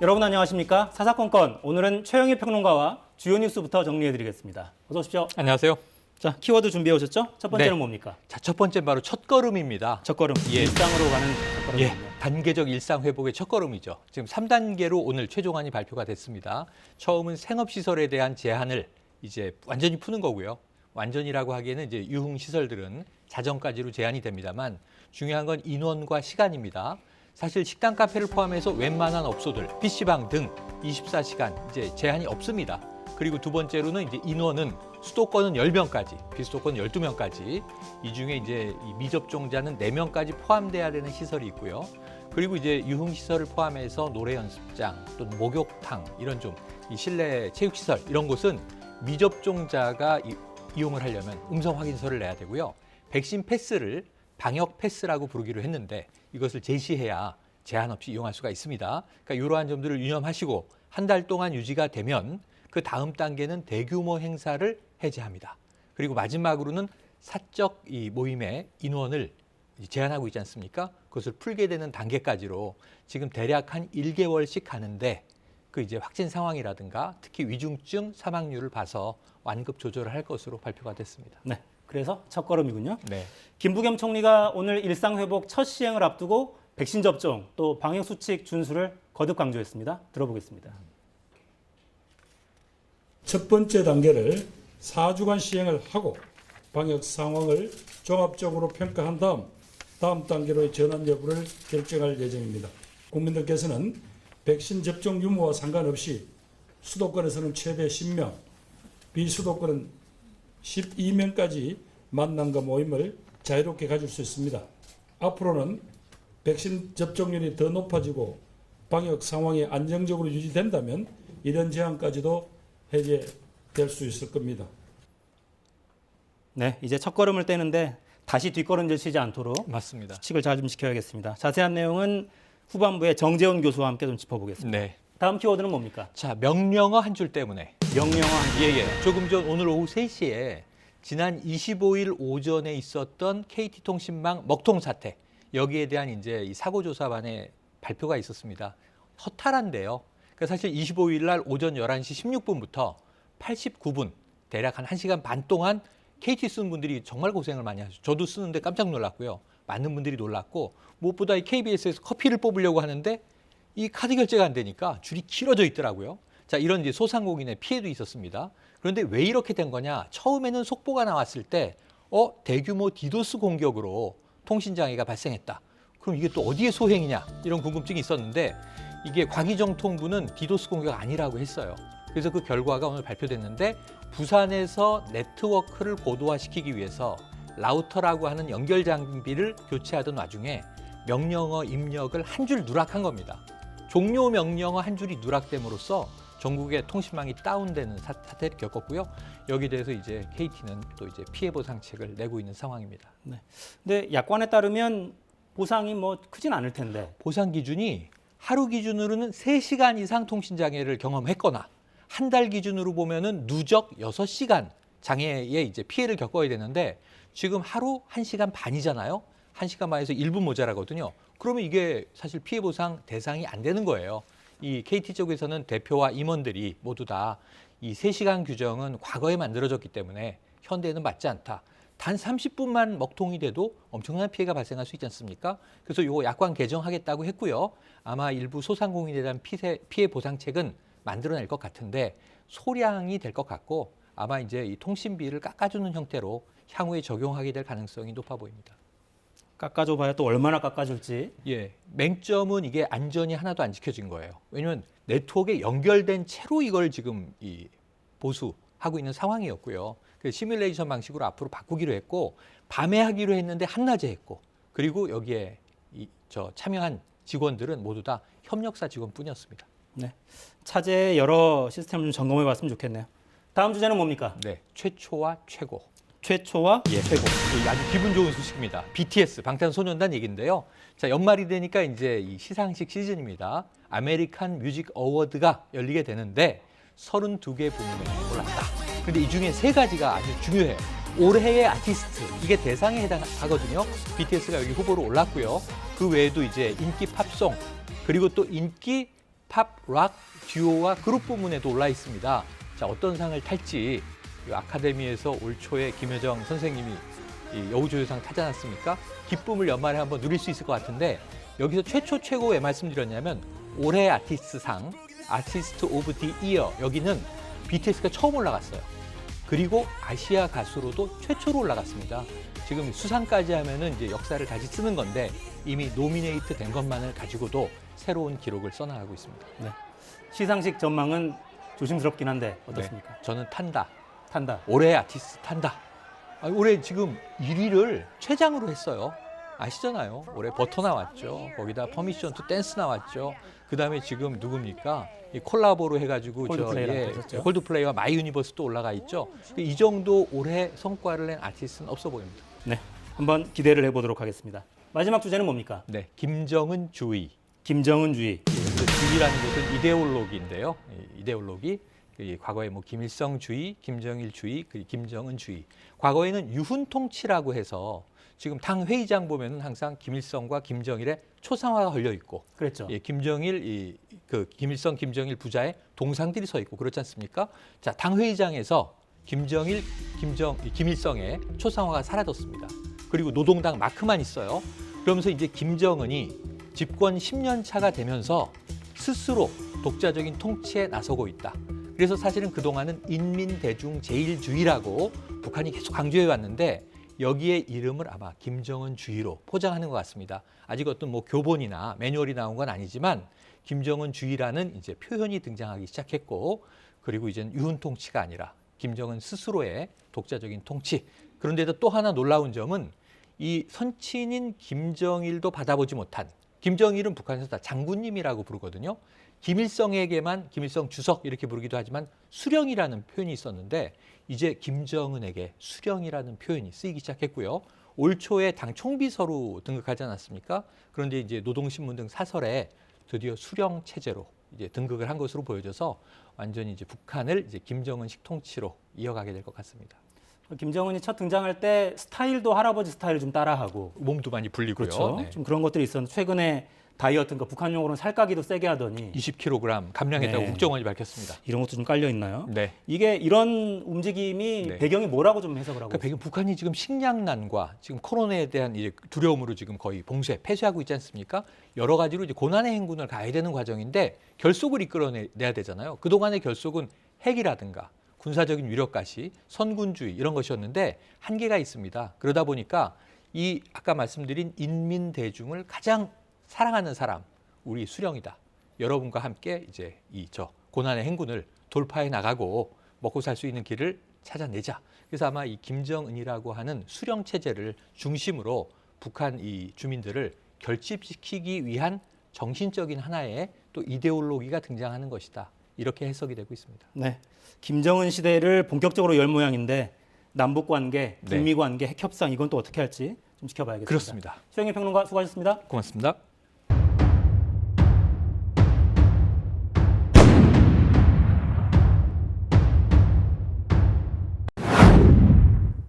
여러분 안녕하십니까? 사사건건 오늘은 최영희 평론가와 주요 뉴스부터 정리해드리겠습니다. 어서 오십시오. 안녕하세요. 자 키워드 준비해 오셨죠? 첫 번째는 네. 뭡니까? 자, 첫 번째 바로 첫걸음입니다. 첫걸음 예. 일상으로 가는 예, 첫걸음이군요. 단계적 일상 회복의 첫걸음이죠. 지금 3단계로 오늘 최종안이 발표가 됐습니다. 처음은 생업 시설에 대한 제한을 이제 완전히 푸는 거고요. 완전이라고 하기에는 이제 유흥 시설들은 자정까지로 제한이 됩니다만 중요한 건 인원과 시간입니다. 사실 식당 카페를 포함해서 웬만한 업소들, PC방 등 24시간 이제 제한이 없습니다. 그리고 두 번째로는 이제 인원은 수도권은 10명까지, 비수도권은 12명까지, 이 중에 이제 이 미접종자는 4명까지 포함돼야 되는 시설이 있고요. 그리고 이제 유흥시설을 포함해서 노래 연습장 또는 목욕탕 이런 좀 이 실내 체육시설 이런 곳은 미접종자가 이, 이용을 하려면 음성 확인서를 내야 되고요. 백신 패스를 방역 패스라고 부르기로 했는데 이것을 제시해야 제한 없이 이용할 수가 있습니다. 그러니까 이러한 점들을 유념하시고 한 달 동안 유지가 되면 그 다음 단계는 대규모 행사를 해제합니다. 그리고 마지막으로는 사적 이 모임의 인원을 제한하고 있지 않습니까? 그것을 풀게 되는 단계까지로 지금 대략 한 1개월씩 가는데 그 이제 확진 상황이라든가 특히 위중증 사망률을 봐서 완급 조절을 할 것으로 발표가 됐습니다. 네. 그래서 첫 걸음이군요. 네. 김부겸 총리가 오늘 일상 회복 첫 시행을 앞두고 백신 접종 또 방역 수칙 준수를 거듭 강조했습니다. 들어보겠습니다. 첫 번째 단계를 4주간 시행을 하고 방역 상황을 종합적으로 평가한 다음 다음 단계로의 전환 여부를 결정할 예정입니다. 국민들께서는 백신 접종 유무와 상관없이 수도권에서는 최대 10명, 비수도권은 12명까지 만남과 모임을 자유롭게 가질 수 있습니다. 앞으로는 백신 접종률이 더 높아지고 방역 상황이 안정적으로 유지된다면 이런 제한까지도 해제될 수 있을 겁니다. 네, 이제 첫 걸음을 떼는데 다시 뒷걸음질 치지 않도록 맞습니다. 수칙을 잘 좀 지켜야겠습니다. 자세한 내용은 후반부에 정재훈 교수와 함께 좀 짚어보겠습니다. 네. 다음 키워드는 뭡니까? 자, 명령어 한 줄 때문에 명령어 한 예, 예. 조금 전 오늘 오후 3시에 지난 25일 오전에 있었던 KT통신망 먹통 사태 여기에 대한 이제 이 사고조사반의 발표가 있었습니다. 허탈한데요. 그러니까 사실 25일 날 오전 11시 16분부터 89분 대략 한 1시간 반 동안 KT 쓰는 분들이 정말 고생을 많이 하죠. 저도 쓰는데 깜짝 놀랐고요. 많은 분들이 놀랐고 무엇보다 이 KBS에서 커피를 뽑으려고 하는데 이 카드 결제가 안 되니까 줄이 길어져 있더라고요. 자, 이런 이제 소상공인의 피해도 있었습니다. 그런데 왜 이렇게 된 거냐? 처음에는 속보가 나왔을 때, 어, 대규모 디도스 공격으로 통신 장애가 발생했다. 그럼 이게 또 어디에 소행이냐? 이런 궁금증이 있었는데, 이게 과기정통부는 디도스 공격 아니라고 했어요. 그래서 그 결과가 오늘 발표됐는데, 부산에서 네트워크를 고도화시키기 위해서 라우터라고 하는 연결 장비를 교체하던 와중에 명령어 입력을 한 줄 누락한 겁니다. 종료 명령어 한 줄이 누락됨으로써 전국의 통신망이 다운되는 사- 사태를 겪었고요. 여기 대해서 이제 KT는 또 이제 피해 보상책을 내고 있는 상황입니다. 근데 약관에 따르면 보상이 뭐 크진 않을 텐데 보상 기준이 하루 기준으로는 3시간 이상 통신 장애를 경험했거나 한 달 기준으로 보면은 누적 6시간 장애에 이제 피해를 겪어야 되는데 지금 하루 1시간 반이잖아요. 1시간 반에서 1분 모자라거든요. 그러면 이게 사실 피해 보상 대상이 안 되는 거예요. 이 KT 쪽에서는 대표와 임원들이 모두 다이 3시간 규정은 과거에 만들어졌기 때문에 현대에는 맞지 않다. 단 30분만 먹통이 돼도 엄청난 피해가 발생할 수 있지 않습니까? 그래서 요거 약관 개정하겠다고 했고요. 아마 일부 소상공인에 대한 피해, 피해 보상책은 만들어낼 것 같은데 소량이 될 것 같고 아마 이제 이 통신비를 깎아주는 형태로 향후에 적용하게 될 가능성이 높아 보입니다. 깎아줘 봐야 또 얼마나 깎아줄지 예, 맹점은 이게 안전이 하나도 안 지켜진 거예요. 왜냐하면 네트워크에 연결된 채로 이걸 지금 이 보수하고 있는 상황이었고요. 그 시뮬레이션 방식으로 앞으로 바꾸기로 했고 밤에 하기로 했는데 한낮에 했고 그리고 여기에 이, 저 참여한 직원들은 모두 다 협력사 직원뿐이었습니다. 네. 차제 여러 시스템을 좀 점검해 봤으면 좋겠네요. 다음 주제는 뭡니까? 네, 최초와 최고. 최초와 예. 최고. 이 아주 기분 좋은 소식입니다. BTS 방탄소년단 얘기인데요. 자 연말이 되니까 이제 이 시상식 시즌입니다. 아메리칸 뮤직 어워드가 열리게 되는데 32개 부문에 올랐다. 근데 이 중에 세 가지가 아주 중요해요. 올해의 아티스트 이게 대상에 해당하거든요. BTS가 여기 후보로 올랐고요. 그 외에도 이제 인기 팝송 그리고 또 인기 팝, 락, 듀오와 그룹 부문에도 올라 있습니다. 자, 어떤 상을 탈지 이 아카데미에서 올 초에 김여정 선생님이 이 여우조연상 타지 않았습니까? 기쁨을 연말에 한번 누릴 수 있을 것 같은데 여기서 최초 최고 왜 말씀드렸냐면 올해 아티스트상 아티스트 오브 디 이어 여기는 BTS가 처음 올라갔어요. 그리고 아시아 가수로도 최초로 올라갔습니다. 지금 수상까지 하면은 이제 역사를 다시 쓰는 건데 이미 노미네이트 된 것만을 가지고도 새로운 기록을 써나가고 있습니다. 네. 시상식 전망은 조심스럽긴 한데 어떻습니까? 네, 저는 탄다. 탄다. 올해 아티스트 탄다. 아, 올해 지금 1위를 최장으로 했어요. 아시잖아요. 올해 버터 나왔죠. 거기다 퍼미션 투 댄스 나왔죠. 그 다음에 지금 누굽니까? 이 콜라보로 해가지고 저 콜드플레이랑 예, 하셨죠. 콜드플레이와 마이 유니버스도 올라가 있죠. 이 정도 올해 성과를 낸 아티스트는 없어 보입니다. 네. 한번 기대를 해보도록 하겠습니다. 마지막 주제는 뭡니까? 네, 김정은 주의. 김정은 주의. 그 주의라는 것은 이데올로기인데요. 이 이데올로기. 그 과거에 뭐 김일성주의, 김정일주의, 그 김정은주의. 과거에는 유훈통치라고 해서 지금 당 회의장 보면은 항상 김일성과 김정일의 초상화가 걸려 있고, 그랬죠. 예, 김정일 이 그 김일성, 김정일 부자의 동상들이 서 있고 그렇지 않습니까? 자, 당 회의장에서 김정일, 김정, 이 김일성의 초상화가 사라졌습니다. 그리고 노동당 마크만 있어요. 그러면서 이제 김정은이 집권 10년 차가 되면서 스스로 독자적인 통치에 나서고 있다. 그래서 사실은 그동안은 인민대중제일주의라고 북한이 계속 강조해 왔는데 여기에 이름을 아마 김정은주의로 포장하는 것 같습니다. 아직 어떤 뭐 교본이나 매뉴얼이 나온 건 아니지만 김정은주의라는 이제 표현이 등장하기 시작했고 그리고 이제는 유훈통치가 아니라 김정은 스스로의 독자적인 통치. 그런데도 또 하나 놀라운 점은 이 선친인 김정일도 받아보지 못한 김정일은 북한에서 다 장군님이라고 부르거든요. 김일성에게만 김일성 주석 이렇게 부르기도 하지만 수령이라는 표현이 있었는데 이제 김정은에게 수령이라는 표현이 쓰이기 시작했고요. 올 초에 당 총비서로 등극하지 않았습니까? 그런데 이제 노동신문 등 사설에 드디어 수령 체제로 이제 등극을 한 것으로 보여져서 완전히 이제 북한을 이제 김정은식 통치로 이어가게 될 것 같습니다. 김정은이 첫 등장할 때 스타일도 할아버지 스타일을 좀 따라하고 몸도 많이 불리고요. 그렇죠. 네. 좀 그런 것들이 있었는데 최근에 다이어트인가 북한용으로는 살까기도 세게 하더니 20kg 감량했다고 네. 국정원이 밝혔습니다. 이런 것도 좀 깔려 있나요? 네. 이게 이런 움직임이 네. 배경이 뭐라고 좀 해석을 하고 그러니까 배경 북한이 지금 식량난과 지금 코로나에 대한 이제 두려움으로 지금 거의 봉쇄, 폐쇄하고 있지 않습니까? 여러 가지로 이제 고난의 행군을 가야 되는 과정인데 결속을 이끌어내야 되잖아요. 그 동안의 결속은 핵이라든가 군사적인 위력가시, 선군주의 이런 것이었는데 한계가 있습니다. 그러다 보니까 이 아까 말씀드린 인민 대중을 가장 사랑하는 사람 우리 수령이다. 여러분과 함께 이제 이 저 고난의 행군을 돌파해 나가고 먹고 살 수 있는 길을 찾아내자. 그래서 아마 이 김정은이라고 하는 수령 체제를 중심으로 북한 이 주민들을 결집시키기 위한 정신적인 하나의 또 이데올로기가 등장하는 것이다. 이렇게 해석이 되고 있습니다. 네. 김정은 시대를 본격적으로 열 모양인데 남북 관계, 네. 북미 관계, 핵 협상 이건 또 어떻게 할지 좀 지켜봐야겠습니다. 그렇습니다. 최영희 평론가 수고하셨습니다. 고맙습니다.